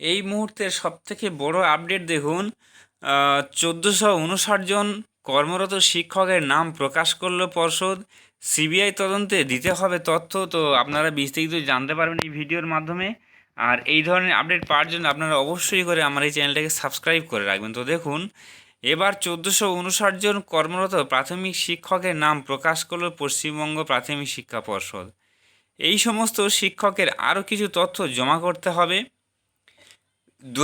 এই মুহূর্তের সবথেকে বড় আপডেট দেখুন চোদ্দোশো উনষাট জন কর্মরত শিক্ষকের নাম প্রকাশ করল পর্ষদ। সিবিআই তদন্তে দিতে হবে তথ্য, তো আপনারা বিস্তারিত জানতে পারবেন এই ভিডিওর মাধ্যমে। আর এই ধরনের আপডেট পাওয়ার জন্য আপনারা অবশ্যই করে আমার এই চ্যানেলটাকে সাবস্ক্রাইব করে রাখবেন। তো দেখুন, এবার চোদ্দোশো উনষাট জন কর্মরত প্রাথমিক শিক্ষকের নাম প্রকাশ করল পশ্চিমবঙ্গ প্রাথমিক শিক্ষা পর্ষদ। এই সমস্ত শিক্ষকের আরও কিছু তথ্য জমা করতে হবে। দু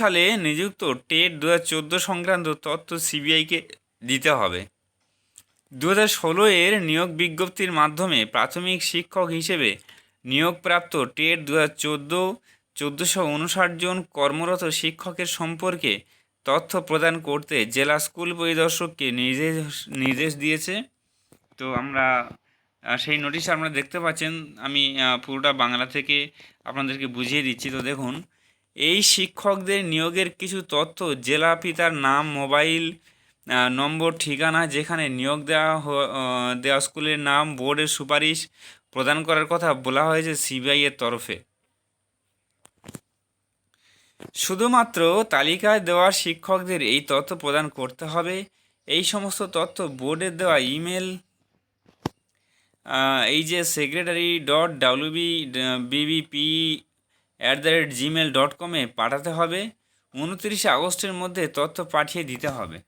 সালে নিযুক্ত টেট দু চোদ্দ সংক্রান্ত তথ্য সিবিআইকে দিতে হবে। দু হাজার ষোলো এর নিয়োগ বিজ্ঞপ্তির মাধ্যমে প্রাথমিক শিক্ষক হিসেবে নিয়োগপ্রাপ্ত টেট দু হাজার চোদ্দ, চোদ্দোশো উনষাট জন কর্মরত শিক্ষকের সম্পর্কে তথ্য প্রদান করতে জেলা স্কুল পরিদর্শককে নির্দেশ নির্দেশ দিয়েছে। তো আমরা সেই নোটিশ আপনারা দেখতে পাচ্ছেন। আমি পুরোটা বাংলা থেকে আপনাদেরকে বুঝিয়ে দিচ্ছি। তো দেখুন এই শিক্ষকদের নিয়োগের কিছু তথ্য জেলা পিতার নাম, মোবাইল নম্বর, ঠিকানা, যেখানে নিয়োগ দেওয়া দেওয়া স্কুলের নাম, বোর্ডের সুপারিশ প্রদান করার কথা বলা হয়েছে সিবিআই এর তরফে। শুধুমাত্র তালিকায় দেওয়া শিক্ষকদের এই তথ্য প্রদান করতে হবে। এই সমস্ত তথ্য বোর্ডের দেওয়া ইমেল এই যে secretary dot W B B B P at the rate gmail dot কমে পাঠাতে হবে। উনত্রিশে আগস্টের মধ্যে তথ্য পাঠিয়ে দিতে হবে।